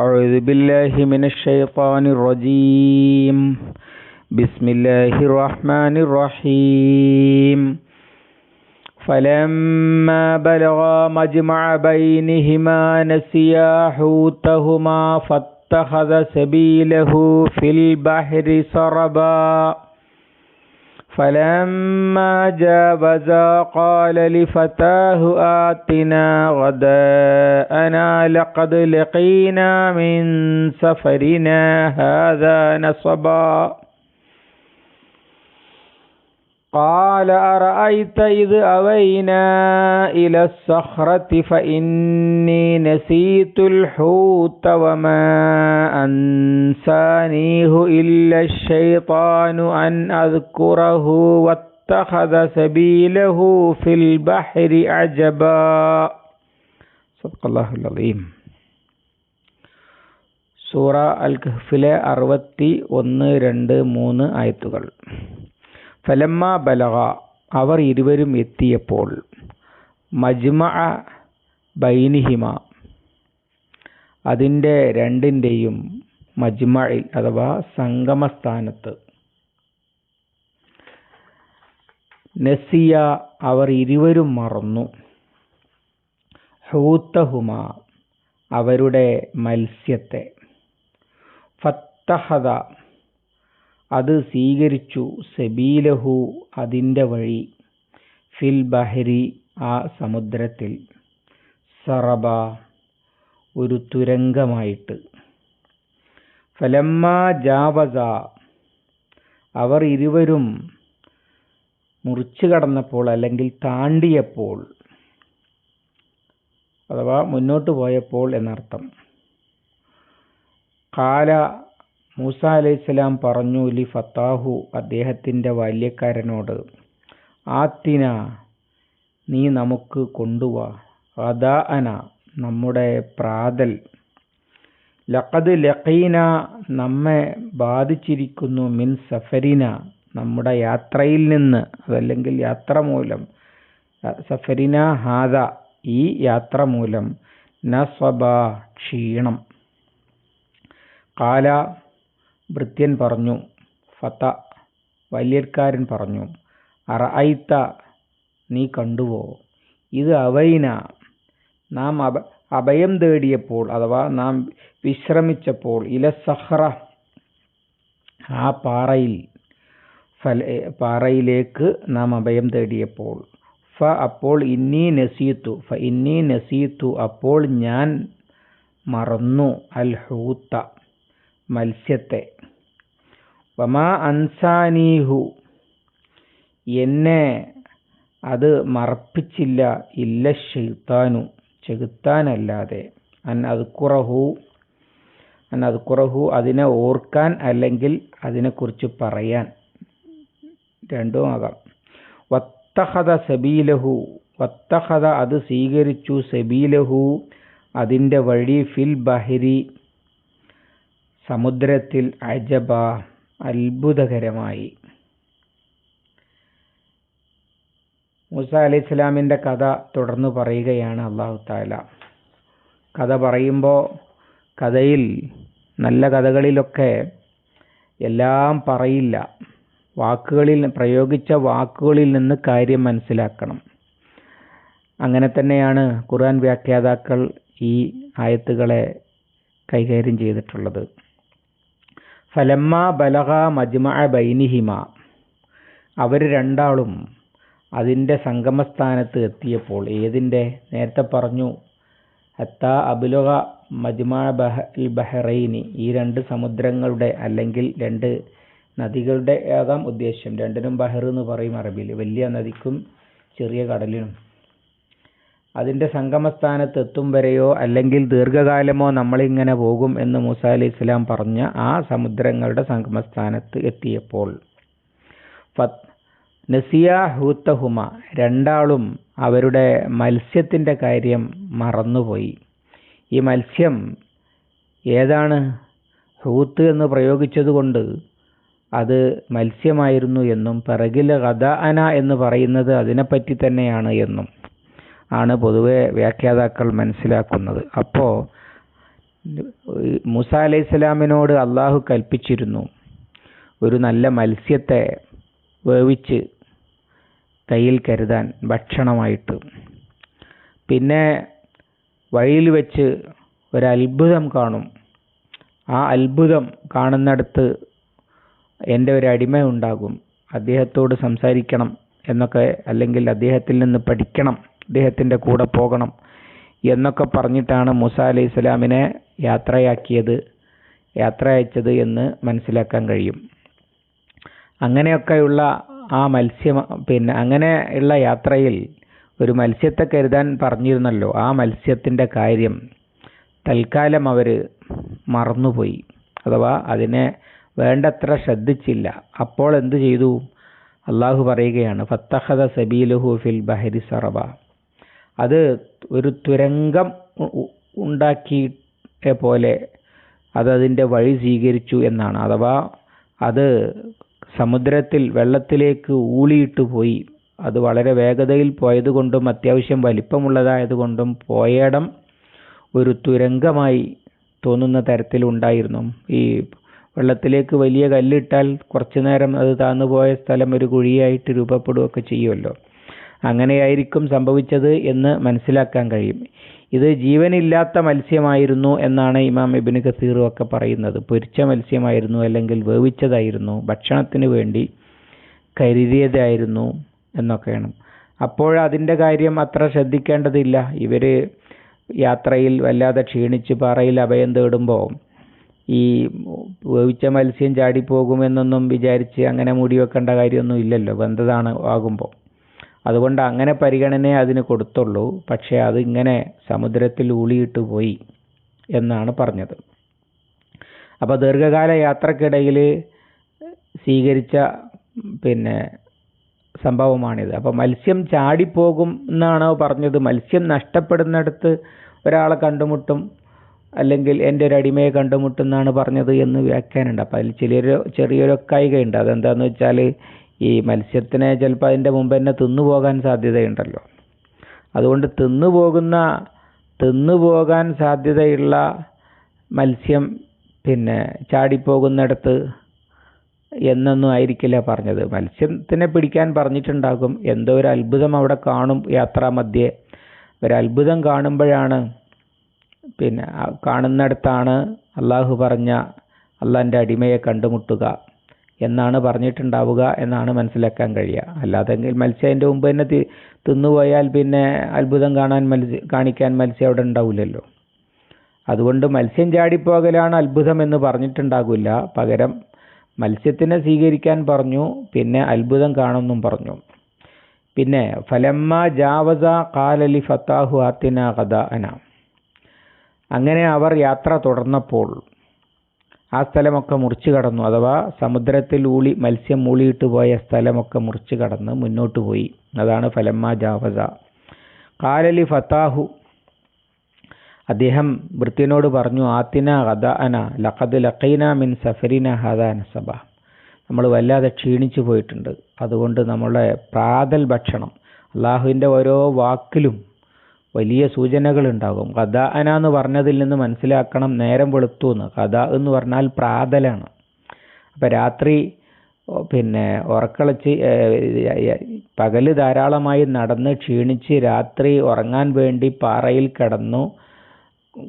أعوذ بالله من الشيطان الرجيم. بسم الله الرحمن الرحيم. فلما بلغا مجمع بينهما نسيا حوتهما فاتخذ سبيله في البحر سربا. فلما جاوزا قال لفتاه آتنا غداءنا لقد لقينا من سفرنا هذا نصبا. قال أرأيت إذ أوينا إلى الصخرة فإني نسيت الحوت وما أنسانيه إلا الشيطان أن أذكره واتخذ سبيله في البحر عجبا صدق الله العظيم സൂറ അൽ കഹ്ഫിലെ അറുപത്തി ഒന്ന് രണ്ട് മൂന്ന് ആയത്തുകൾ ഫലമ്മ ബലഹ അവർ ഇരുവരും എത്തിയപ്പോൾ. മജ്മ ബൈനിഹിമ അതിന്റെ രണ്ടിന്റെയും മജ്മയിൽ അഥവാ സംഗമസ്ഥാനത്ത്. നസിയ അവർ ഇരുവരും മറന്നു. ഹൂത്തഹുമ അവരുടെ മത്സ്യത്തെ. ഫത്തഹദ അത് സ്വീകരിച്ചു സബീലഹു അതിന്റെ വഴി. ഫിൽ ബഹരി ആ സമുദ്രത്തിൽ. സറബ ഒരു തുരങ്കമായിട്ട്. ഫലമ്മ ജാവസ. അവർ ഇരുവരും മുറിച്ചു കടന്നപ്പോൾ അല്ലെങ്കിൽ താണ്ടിയപ്പോൾ അഥവാ മുന്നോട്ട് പോയപ്പോൾ എന്നർത്ഥം. കാല മൂസ അലൈഹിസ്സലാം പറഞ്ഞു ലി ഫത്താഹു അദ്ദേഹത്തിന്റെ ബാല്യക്കാരനോട് ആത്തിന നീ നമുക്ക് കൊണ്ടുവാ അതാ അന നമ്മുടെ പ്രാതൽ. ലഖദ് ലഖീന നമ്മെ ബാധിച്ചിരിക്കുന്നു മിൻ സഫരിന നമ്മുടെ യാത്രയിൽ നിന്ന് അതല്ലെങ്കിൽ യാത്ര മൂലം. സഫരിന ഹാദ ഈ യാത്ര മൂലം. നസ്വബ ക്ഷീണം. കാല ഭൃത്യൻ പറഞ്ഞു. ഫത്ത വല്യക്കാരൻ പറഞ്ഞു. അറഅയ്ത്ത നീ കണ്ടുവോ? ഇത് അവൈന. നാം അഭ അഭയം തേടിയപ്പോൾ അഥവാ നാം വിശ്രമിച്ചപ്പോൾ ഇല സഹ്റ ആ പാറയിൽ ഫല പാറയിലേക്ക് നാം അഭയം തേടിയപ്പോൾ. ഫ അപ്പോൾ ഇന്നി നസീത്തു. ഫ ഇന്നി നസീത്തു. അപ്പോൾ ഞാൻ മറന്നു. അൽ ഹൂത്ത മത്സ്യത്തെ. വമാ അൻസാനീഹു. എന്നെ അത് മറപ്പിച്ചില്ല. ഇല്ല ഷെയ്ത്താനു ചെകുത്താനല്ലാതെ. അൻ അത് കുറഹു അൻ അത് കുറഹു അതിനെ ഓർക്കാൻ അല്ലെങ്കിൽ അതിനെക്കുറിച്ച് പറയാൻ. രണ്ടും ആകാം. വത്തഹദ സബീലഹു. വത്തഹദ അത് സ്വീകരിച്ചു സബീലഹു. അതിന്റെ വഴി ഫിൽ ബഹരി. സമുദ്രത്തിൽ അജബ അത്ഭുതകരമായി. മൂസ അലൈഹി ഇസ്ലാമിന്റെ കഥ തുടർന്ന് പറയുകയാണ് അള്ളാഹു താല കഥ പറയുമ്പോൾ കഥയിൽ നല്ല കഥകളിലൊക്കെ എല്ലാം പറയില്ല. വാക്കുകളിൽ പ്രയോഗിച്ച വാക്കുകളിൽ നിന്ന് കാര്യം മനസ്സിലാക്കണം. അങ്ങനെ തന്നെയാണ് ഖുർആൻ വ്യാഖ്യാതാക്കൾ ഈ ആയത്തുകളെ കൈകാര്യം ചെയ്തിട്ടുള്ളത്. ഫലമ്മ ബലഹ മജ്മ ബൈനിഹിമ. അവർ രണ്ടാളും അതിന്റെ സംഗമസ്ഥാനത്ത് എത്തിയപ്പോൾ ഏതിന്റെ? നേരത്തെ പറഞ്ഞു. അത്ത അബുലുഹ മജ്മ ബഹ ബഹ്റൈനി. ഈ രണ്ട് സമുദ്രങ്ങളുടെ അല്ലെങ്കിൽ രണ്ട് നദികളുടെ ആകാം ഉദ്ദേശ്യം. രണ്ടിനും ബഹർ എന്ന് പറയും അറബിയിൽ. വലിയ നദിക്കും ചെറിയ കടലിനും. അതിന്റെ സംഗമസ്ഥാനത്ത് എത്തും വരെയോ അല്ലെങ്കിൽ ദീർഘകാലമോ നമ്മളിങ്ങനെ പോകും എന്ന് മൂസ അലി ഇസ്ലാം പറഞ്ഞ ആ സമുദ്രങ്ങളുടെ സംഗമസ്ഥാനത്ത് എത്തിയപ്പോൾ നസിയ ഹൂത്തഹുമ രണ്ടാളും അവരുടെ മത്സ്യത്തിന്റെ കാര്യം മറന്നുപോയി. ഈ മത്സ്യം ഏതാണ്? ഹൂത്ത് എന്ന് പ്രയോഗിച്ചതുകൊണ്ട് അത് മത്സ്യമായിരുന്നു എന്നും പിറകിൽ കഥ അന എന്ന് പറയുന്നത് അതിനെപ്പറ്റി തന്നെയാണ് എന്നും. ആണ് പൊതുവെ വ്യാഖ്യാതാക്കൾ മനസ്സിലാക്കുന്നത്. അപ്പോൾ മൂസ അലൈഹി സ്വലാമിനോട് അള്ളാഹു കൽപ്പിച്ചിരുന്നു ഒരു നല്ല മത്സ്യത്തെ വേവിച്ച് കയ്യിൽ കരുതാൻ ഭക്ഷണമായിട്ട്. പിന്നെ വഴിയിൽ വെച്ച് ഒരത്ഭുതം കാണും. ആ അത്ഭുതം കാണുന്നിടത്ത് എന്റെ ഒരു അടിമ ഉണ്ടാകും അദ്ദേഹത്തോട് സംസാരിക്കണം എന്നൊക്കെ അല്ലെങ്കിൽ അദ്ദേഹത്തിൽ നിന്ന് പഠിക്കണം അദ്ദേഹത്തിന്റെ കൂടെ പോകണം എന്നൊക്കെ പറഞ്ഞിട്ടാണ് മൂസ അലൈഹി സ്വലാമിനെ യാത്രയാക്കിയത് യാത്ര അയച്ചത് എന്ന് മനസ്സിലാക്കാൻ കഴിയും. അങ്ങനെയൊക്കെയുള്ള ആ മത്സ്യം പിന്നെ അങ്ങനെയുള്ള യാത്രയിൽ ഒരു മത്സ്യത്തെ കരുതാൻ പറഞ്ഞിരുന്നല്ലോ. ആ മത്സ്യത്തിന്റെ കാര്യം തൽക്കാലം അവർ മറന്നുപോയി. അഥവാ അതിനെ വേണ്ടത്ര ശ്രദ്ധിച്ചില്ല. അപ്പോൾ എന്തു ചെയ്തു? അള്ളാഹു പറയുകയാണ് ഫത്തഹദ സബീലുഹു ഫിൽ ബഹരി സറബ. അത് ഒരു തുരങ്കം ഉണ്ടാക്കിയ പോലെ അതതിന്റെ വഴി സ്വീകരിച്ചു എന്നാണ്. അഥവാ അത് സമുദ്രത്തിൽ വെള്ളത്തിലേക്ക് ഊളിയിട്ട് പോയി. അത് വളരെ വേഗതയിൽ പോയതുകൊണ്ടും അത്യാവശ്യം വലിപ്പമുള്ളതായതുകൊണ്ടും പോയടം ഒരു തുരങ്കമായി തോന്നുന്ന തരത്തിലുണ്ടായിരുന്നു ഈ വെള്ളത്തിലേക്ക് വലിയ കല്ലിട്ടാൽ കുറച്ചു നേരം അത് താന്നു പോയ സ്ഥലം ഒരു കുഴിയായിട്ട് രൂപപ്പെടുകയൊക്കെ ചെയ്യുമല്ലോ. അങ്ങനെയായിരിക്കും സംഭവിച്ചത് എന്ന് മനസ്സിലാക്കാൻ കഴിയും. ഇത് ജീവനില്ലാത്ത മത്സ്യമായിരുന്നു എന്നാണ് ഇമാം ഇബിന് കസീറും ഒക്കെ പറയുന്നത്. പൊരിച്ച മത്സ്യമായിരുന്നു അല്ലെങ്കിൽ വേവിച്ചതായിരുന്നു ഭക്ഷണത്തിന് വേണ്ടി കരുതിയതായിരുന്നു എന്നൊക്കെയാണ്. അപ്പോൾ അതിന്റെ കാര്യം അത്ര ശ്രദ്ധിക്കേണ്ടതില്ല. ഇവർ യാത്രയിൽ വല്ലാതെ ക്ഷീണിച്ച് പാറയിൽ അഭയം തേടുമ്പോൾ ഈ വേവിച്ച മത്സ്യം ചാടിപ്പോകുമെന്നൊന്നും വിചാരിച്ച് അങ്ങനെ മൂടി വെക്കേണ്ട കാര്യമൊന്നും ഇല്ലല്ലോ. വെന്തതാണ് ആകുമ്പോൾ. അതുകൊണ്ട് അങ്ങനെ പരിഗണന അതിന് കൊടുത്തുള്ളൂ. പക്ഷേ അതിങ്ങനെ സമുദ്രത്തിൽ ഊളിയിട്ട് പോയി എന്നാണ് പറഞ്ഞത്. അപ്പോൾ ദീർഘകാല യാത്രക്കിടയിൽ സ്വീകരിച്ച പിന്നെ സംഭവമാണിത്. അപ്പോൾ മത്സ്യം ചാടിപ്പോകും എന്നാണോ പറഞ്ഞത്? മത്സ്യം നഷ്ടപ്പെടുന്നിടത്ത് ഒരാളെ കണ്ടുമുട്ടും അല്ലെങ്കിൽ എന്റെ ഒരു അടിമയെ കണ്ടുമുട്ടും എന്നാണ് പറഞ്ഞത് എന്ന് വ്യാഖ്യാനമുണ്ട്. അപ്പോൾ അതിൽ ചിലൊരു ചെറിയൊരു കൈകയുണ്ട് അതെന്താണെന്ന് വെച്ചാൽ ഈ മത്സ്യത്തിനെ ചിലപ്പോൾ അതിന്റെ മുമ്പ് തന്നെ തിന്നുപോകാൻ സാധ്യതയുണ്ടല്ലോ. അതുകൊണ്ട് തിന്നുപോകുന്ന തിന്നുപോകാൻ സാധ്യതയുള്ള മത്സ്യം പിന്നെ ചാടിപ്പോകുന്നിടത്ത് എന്നൊന്നും ആയിരിക്കില്ല പറഞ്ഞത്. മത്സ്യത്തിനെ പിടിക്കാൻ പറഞ്ഞിട്ടുണ്ടാകും. എന്തോ ഒരു അത്ഭുതം അവിടെ കാണും യാത്രാമധ്യേ ഒരു അത്ഭുതം കാണുമ്പോഴാണ് പിന്നെ കാണുന്നിടത്താണ് അള്ളാഹു പറഞ്ഞ അള്ളാന്റെ അടിമയെ കണ്ടുമുട്ടുക. എന്നാണ് പറഞ്ഞിട്ടുണ്ടാവുക എന്നാണ് മനസ്സിലാക്കാൻ കഴിയുക. അല്ലാതെങ്കിൽ മത്സ്യം അതിന്റെ മുമ്പ് തന്നെ തിന്നുപോയാൽ പിന്നെ അത്ഭുതം കാണാൻ മത്സ്യ കാണിക്കാൻ മത്സ്യം അവിടെ ഉണ്ടാവില്ലല്ലോ. അതുകൊണ്ട് മത്സ്യം ചാടിപ്പോകലാണ് അത്ഭുതം എന്ന് പറഞ്ഞിട്ടുണ്ടാകില്ല പകരം മത്സ്യത്തിനെ സ്വീകരിക്കാൻ പറഞ്ഞു പിന്നെ അത്ഭുതം കാണുമെന്നും പറഞ്ഞു. പിന്നെ ഫലമ്മ ജാവസ കാലലി ഫത്താഹു ആത്തിന കഥ അന. അങ്ങനെ അവർ യാത്ര തുടർന്നപ്പോൾ ആ സ്ഥലമൊക്കെ മുറിച്ചു കടന്നു. അഥവാ സമുദ്രത്തിൽ ഊളി മത്സ്യം മൂളിയിട്ട് പോയ സ്ഥലമൊക്കെ മുറിച്ച് കടന്ന് മുന്നോട്ട് പോയി. അതാണ് ഫലമ്മ ജാവസ. കാലലി ഫത്താഹു അദ്ദേഹം വൃത്തിനോട് പറഞ്ഞു ആത്തിന ഹദ അന ലഖദ് ലഖീന മിൻ സഫരിന ഹദ നസബ. നമ്മൾ വല്ലാതെ ക്ഷീണിച്ചു പോയിട്ടുണ്ട്. അതുകൊണ്ട് നമ്മളെ പ്രാതൽ ഭക്ഷണം അള്ളാഹുവിന്റെ ഓരോ വാക്കിലും വലിയ സൂചനകൾ ഉണ്ടാകും കഥ അന എന്ന് പറഞ്ഞതിൽ നിന്ന് മനസ്സിലാക്കണം നേരം വെളുത്തു എന്ന്. കഥ എന്ന് പറഞ്ഞാൽ പ്രാതലാണ്. അപ്പം രാത്രി പിന്നെ ഉറക്കളച്ച് പകൽ ധാരാളമായി നടന്ന് ക്ഷീണിച്ച് രാത്രി ഉറങ്ങാൻ വേണ്ടി പാറയിൽ കിടന്നു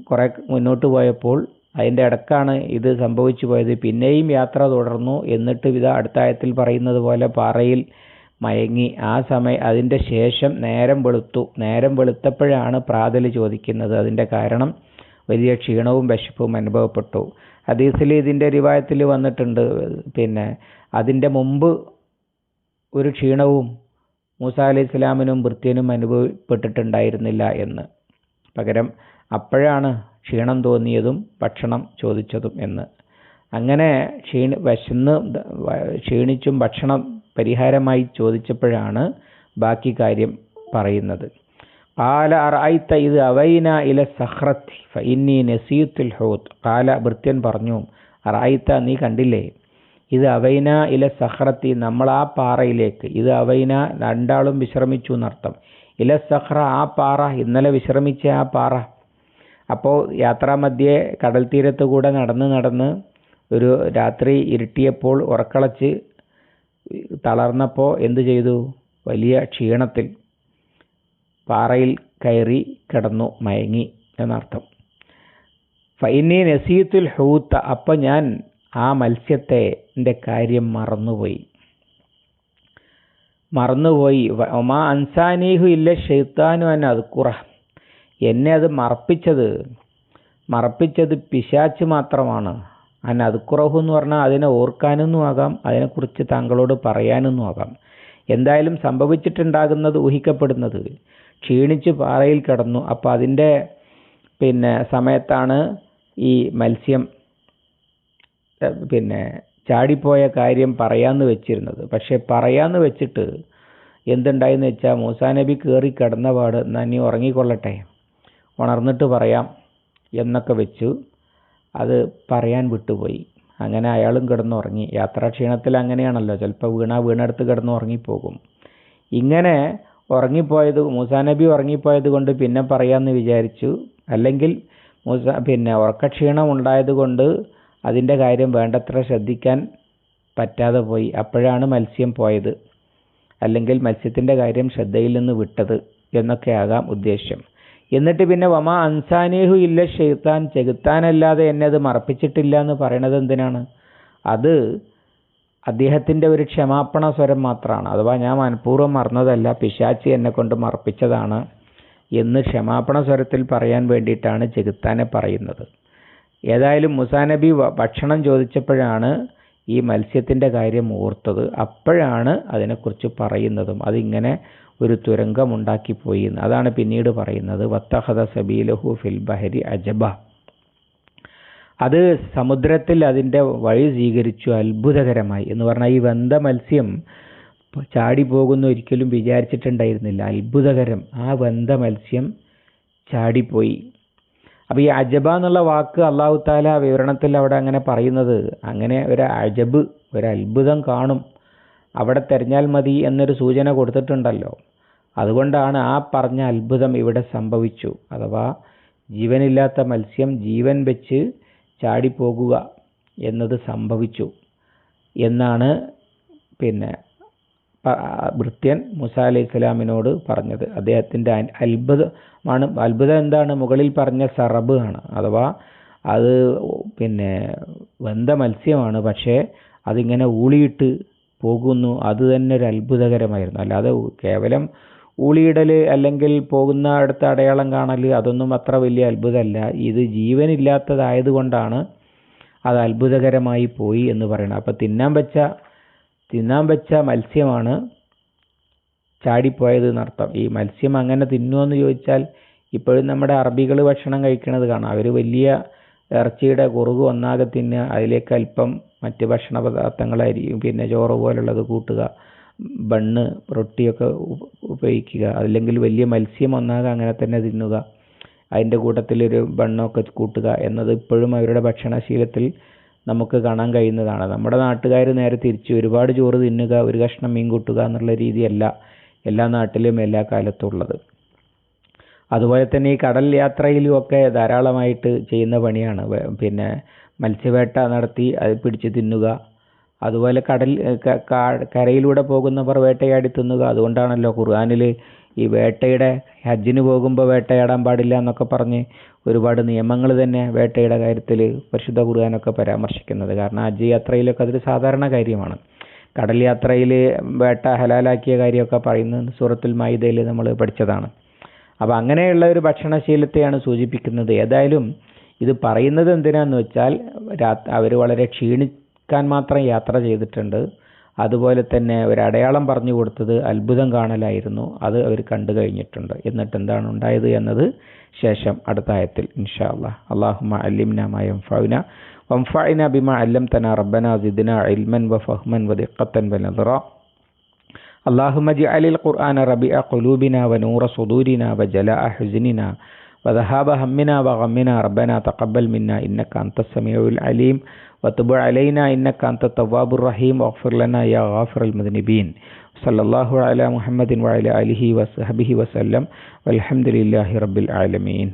കുറെ മുന്നോട്ട് പോയപ്പോൾ അതിന്റെ ഇടക്കാണ് ഇത് സംഭവിച്ചു പോയത്. പിന്നെയും യാത്ര തുടർന്നു. എന്നിട്ട് വിധ അടുത്തായത്തിൽ പറയുന്നത് പോലെ പാറയിൽ മയങ്ങി. ആ സമയം അതിന്റെ ശേഷം നേരം വെളുത്തു. നേരം വെളുത്തപ്പോഴാണ് പ്രാതൽ ചോദിക്കുന്നത്. അതിന്റെ കാരണം വലിയ ക്ഷീണവും വിശപ്പും അനുഭവപ്പെട്ടു. ഹദീസിൽ ഇതിന്റെ റിവായത്തിൽ വന്നിട്ടുണ്ട്. പിന്നെ അതിന്റെ മുമ്പ് ഒരു ക്ഷീണവും മൂസ അലി ഇസ്ലാമിനും വൃത്യനും അനുഭവപ്പെട്ടിട്ടുണ്ടായിരുന്നില്ല എന്ന്. പകരം അപ്പോഴാണ് ക്ഷീണം തോന്നിയതും ഭക്ഷണം ചോദിച്ചതും എന്ന്. അങ്ങനെ ക്ഷീണ വിശന്ന് ക്ഷീണിച്ചും ഭക്ഷണം പരിഹാരമായി ചോദിച്ചപ്പോഴാണ് ബാക്കി കാര്യം പറയുന്നത്. കാല അറായിത്ത ഇത് അവൈന ഇല സഹ്റത്തി ഫഇന്നി നസീത്തുൽ ഹൂത്ത് കാല ഭൃത്യൻ പറഞ്ഞു അറായിത്ത നീ കണ്ടില്ലേ? ഇത് അവൈന ഇല സഹ്റത്തി നമ്മൾ ആ പാറയിലേക്ക് ഇത് അവൈന രണ്ടാളും വിശ്രമിച്ചു എന്നർത്ഥം. ഇല സഹ്റ ആ പാറ ഇന്നലെ വിശ്രമിച്ച ആ പാറ. അപ്പോൾ യാത്രാമധ്യേ കടൽ തീരത്ത് കൂടെ നടന്ന് നടന്ന് ഒരു രാത്രി ഇരുട്ടിയപ്പോൾ ഉറക്കളച്ച് തളർന്നപ്പോൾ എന്തു ചെയ്തു? വലിയ ക്ഷീണത്തിൽ പാറയിൽ കയറി കിടന്നു മയങ്ങി എന്നർത്ഥം. ഫൈനി നസീത്തുൽ ഹൂത്ത അപ്പം ഞാൻ ആ മത്സ്യത്തെ എന്റെ കാര്യം മറന്നുപോയി. മറന്നുപോയി. ഒമാ അൻസാനീഹു ഇല്ല ഷെയ്ത്താനു അൻ അതുക്കുറ എന്നെ അത് മറപ്പിച്ചത് മറപ്പിച്ചത് പിശാച്ച് മാത്രമാണ്. അൻ അതുക്കുറവ് എന്ന് പറഞ്ഞാൽ അതിനെ ഓർക്കാനൊന്നും ആകാം അതിനെക്കുറിച്ച് താങ്കളോട് പറയാനൊന്നും ആകാം. എന്തായാലും സംഭവിച്ചിട്ടുണ്ടാകുന്നത് ഊഹിക്കപ്പെടുന്നത് ക്ഷീണിച്ച് പാറയിൽ കിടന്നു. അപ്പോൾ അതിന്റെ പിന്നെ സമയത്താണ് ഈ മത്സ്യം പിന്നെ ചാടിപ്പോയ കാര്യം പറയാമെന്ന് വെച്ചിരുന്നത്. പക്ഷേ പറയാമെന്ന് വെച്ചിട്ട് എന്തുണ്ടായെന്ന് വെച്ചാൽ മൂസാ നബി കയറി കിടന്ന പാട് എന്നാൽ ഉറങ്ങിക്കൊള്ളട്ടെ ഉണർന്നിട്ട് പറയാം എന്നൊക്കെ വെച്ചു. അത് പറയാൻ വിട്ടുപോയി. അങ്ങനെ അയാളും കിടന്നുറങ്ങി. യാത്രാക്ഷീണത്തിൽ അങ്ങനെയാണല്ലോ. ചിലപ്പോൾ വീണാ വീണെടുത്ത് കിടന്നുറങ്ങിപ്പോകും. ഇങ്ങനെ ഉറങ്ങിപ്പോയത് മൂസാ നബി ഉറങ്ങിപ്പോയത് കൊണ്ട് പിന്നെ പറയാമെന്ന് വിചാരിച്ചു. അല്ലെങ്കിൽ മൂസ പിന്നെ ഉറക്കക്ഷീണം ഉണ്ടായത് കൊണ്ട് അതിന്റെ കാര്യം വേണ്ടത്ര ശ്രദ്ധിക്കാൻ പറ്റാതെ പോയി. അപ്പോഴാണ് മത്സ്യം പോയത്. അല്ലെങ്കിൽ മത്സ്യത്തിന്റെ കാര്യം ശ്രദ്ധയിൽ നിന്ന് വിട്ടത് എന്നൊക്കെ ആകാം ഉദ്ദേശ്യം എന്നിട്ട് പിന്നെ വമ അൻസാനേഹു ഇല്ല ഷെയ്ത്താൻ ചെകുത്താനല്ലാതെ എന്നെ അത് മറപ്പിച്ചിട്ടില്ല എന്ന് പറയണത് എന്തിനാണ്? അത് അദ്ദേഹത്തിന്റെ ഒരു ക്ഷമാപണ സ്വരം മാത്രമാണ്. അഥവാ ഞാൻ മനഃപൂർവം മറന്നതല്ല പിശാച്ചി എന്നെ കൊണ്ട് മറപ്പിച്ചതാണ് എന്ന് ക്ഷമാപണ സ്വരത്തിൽ പറയാൻ വേണ്ടിയിട്ടാണ് ചെകുത്താനെ പറയുന്നത്. ഏതായാലും മുസാനബി ഭക്ഷണം ചോദിച്ചപ്പോഴാണ് ഈ മത്സ്യത്തിന്റെ കാര്യം ഓർത്തത്. അപ്പോഴാണ് അതിനെക്കുറിച്ച് പറയുന്നതും. അതിങ്ങനെ ഒരു തുരങ്കമുണ്ടാക്കിപ്പോയി അതാണ് പിന്നീട് പറയുന്നത് വത്തഹദ സബീലഹു ഫിൽ ബഹരി അജബ. അത് സമുദ്രത്തിൽ അതിന്റെ വഴി സ്വീകരിച്ചു അത്ഭുതകരമായി എന്ന് പറഞ്ഞാൽ ഈ വെന്ത മത്സ്യം ചാടി പോകുന്ന ഒരിക്കലും വിചാരിച്ചിട്ടുണ്ടായിരുന്നില്ല. അത്ഭുതകരം. ആ വെന്ത മത്സ്യം ചാടിപ്പോയി. അപ്പോൾ ഈ അജബ എന്നുള്ള വാക്ക് അള്ളാഹു താല വിവരണത്തിൽ അവിടെ അങ്ങനെ പറയുന്നത് അങ്ങനെ ഒരു അജബ് ഒരു അത്ഭുതം കാണും. അവിടെ തെരഞ്ഞാൽ മതി എന്നൊരു സൂചന കൊടുത്തിട്ടുണ്ടല്ലോ. അതുകൊണ്ടാണ് ആ പറഞ്ഞ അത്ഭുതം ഇവിടെ സംഭവിച്ചു. അഥവാ ജീവനില്ലാത്ത മത്സ്യം ജീവൻ വെച്ച് ചാടിപ്പോകുക എന്നത് സംഭവിച്ചു എന്നാണ് പിന്നെ ഭൃത്യൻ മുസ അലൈഹി സ്വലാമിനോട് പറഞ്ഞത്. അദ്ദേഹത്തിന്റെ അത്ഭുതമാണ് അത്ഭുതം എന്താണ്? മുകളിൽ പറഞ്ഞ സറബ് ആണ്. അഥവാ അത് പിന്നെ വെന്ത മത്സ്യമാണ് പക്ഷേ അതിങ്ങനെ ഊളിയിട്ട് പോകുന്നു. അത് തന്നെ ഒരു അത്ഭുതകരമായിരുന്നു. അല്ലാതെ കേവലം ഊളിയിടൽ അല്ലെങ്കിൽ പോകുന്ന അടുത്ത അടയാളം കാണൽ അതൊന്നും അത്ര വലിയ അത്ഭുതമല്ല. ഇത് ജീവനില്ലാത്തതായതുകൊണ്ടാണ് അത് അത്ഭുതകരമായി പോയി എന്ന് പറയുന്നത്. അപ്പോൾ തിന്നാൻ വെച്ച തിന്നാൻ വെച്ച മത്സ്യമാണ് ചാടിപ്പോയത് എന്നർത്ഥം. ഈ മത്സ്യം അങ്ങനെ തിന്നുമെന്ന് ചോദിച്ചാൽ ഇപ്പോഴും നമ്മുടെ അറബികൾ ഭക്ഷണം കഴിക്കുന്നത് കാണാം. അവർ വലിയ ഇറച്ചിയുടെ കുറുക് ഒന്നാകെ തിന്നുക അതിലേക്ക് അല്പം മറ്റ് ഭക്ഷണ പദാർത്ഥങ്ങളായിരിക്കും പിന്നെ ചോറ് പോലുള്ളത് കൂട്ടുക ബണ്ണ് റൊട്ടിയൊക്കെ ഉപയോഗിക്കുക. അല്ലെങ്കിൽ വലിയ മത്സ്യം ഒന്നാകെ അങ്ങനെ തന്നെ തിന്നുക. അതിന്റെ കൂട്ടത്തിൽ ഒരു ബണ്ണൊക്കെ കൂട്ടുക എന്നത് ഇപ്പോഴും അവരുടെ ഭക്ഷണശീലത്തിൽ നമുക്ക് കാണാൻ കഴിയുന്നതാണ്. നമ്മുടെ നാട്ടുകാർ നേരെ തിരിച്ച് ഒരുപാട് ചോറ് തിന്നുക ഒരു കഷ്ണം മീൻ കൂട്ടുക എന്നുള്ള രീതിയല്ല എല്ലാ നാട്ടിലും എല്ലാ കാലത്തും ഉള്ളത്. അതുപോലെ തന്നെ ഈ കടൽ യാത്രയിലും ഒക്കെ ധാരാളമായിട്ട് ചെയ്യുന്ന പണിയാണ്. പിന്നെ മത്സ്യവേട്ട നടത്തി അത് പിടിച്ച് തിന്നുക. അതുപോലെ കടൽ കരയിലൂടെ പോകുന്നവർ വേട്ടയാടി തിന്നുക. അതുകൊണ്ടാണല്ലോ ഖുർആാനിൽ ഈ വേട്ടയുടെ ഹജ്ജിന് പോകുമ്പോൾ വേട്ടയാടാൻ പാടില്ല എന്നൊക്കെ പറഞ്ഞ് ഒരുപാട് നിയമങ്ങൾ തന്നെ വേട്ടയുടെ കാര്യത്തിൽ പരിശുദ്ധ ഖുർആാനൊക്കെ പരാമർശിക്കുന്നത്. കാരണം ഹജ്ജ് യാത്രയിലൊക്കെ അതൊരു സാധാരണ കാര്യമാണ്. കടൽ യാത്രയിൽ വേട്ട ഹലാലാക്കിയ കാര്യമൊക്കെ പറയുന്നത് സൂറത്തുൽ മൈദയിൽ നമ്മൾ പഠിച്ചതാണ്. അപ്പോൾ അങ്ങനെയുള്ള ഒരു ഭക്ഷണശീലത്തെയാണ് സൂചിപ്പിക്കുന്നത്. ഏതായാലും ഇത് പറയുന്നത് എന്തിനാന്ന് വെച്ചാൽ അവർ വളരെ ക്ഷീണിക്കാൻ മാത്രം യാത്ര ചെയ്തിട്ടുണ്ട് അതുപോലെ തന്നെ ഒരു അടയാളം പറഞ്ഞു കൊടുത്തത് അത്ഭുതം കാണലായിരുന്നു അത് അവർ കണ്ടു കഴിഞ്ഞിട്ടുണ്ട് എന്നിട്ട് എന്താണ് ഉണ്ടായത് എന്നത് ശേഷം അടുത്ത ആയത്തിൽ ഇൻഷാ അല്ലാഹ് അള്ളാഹുമ അല്ലിംന മായം ഫൗന വംഫഅന ബിമ അല്ലംതന റബ്ബന സിദ്ന ഇൽമൻ വഫഹ്മൻ വദിഖത്തൻ വനദറ اللهم اجعل القرآن ربيع قلوبنا ونور صدورنا وجلاء حزننا وذهاب همنا وغمنا ربنا تقبل منا إنك أنت السميع العليم വത്തുബ് അലൈന ഇന്നക്ക അന്ത തവാബുർ റഹീം ഓഫർലന യാ ഗാഫർ അൽ മുദ്നിബീൻ സല്ലല്ലാഹു അല മുഹമ്മദിൻ വഅല അലിഹി വസ്ഹബിഹി വസല്ലം അൽഹംദുലില്ലാഹി റബ്ബിൽ ആലമീൻ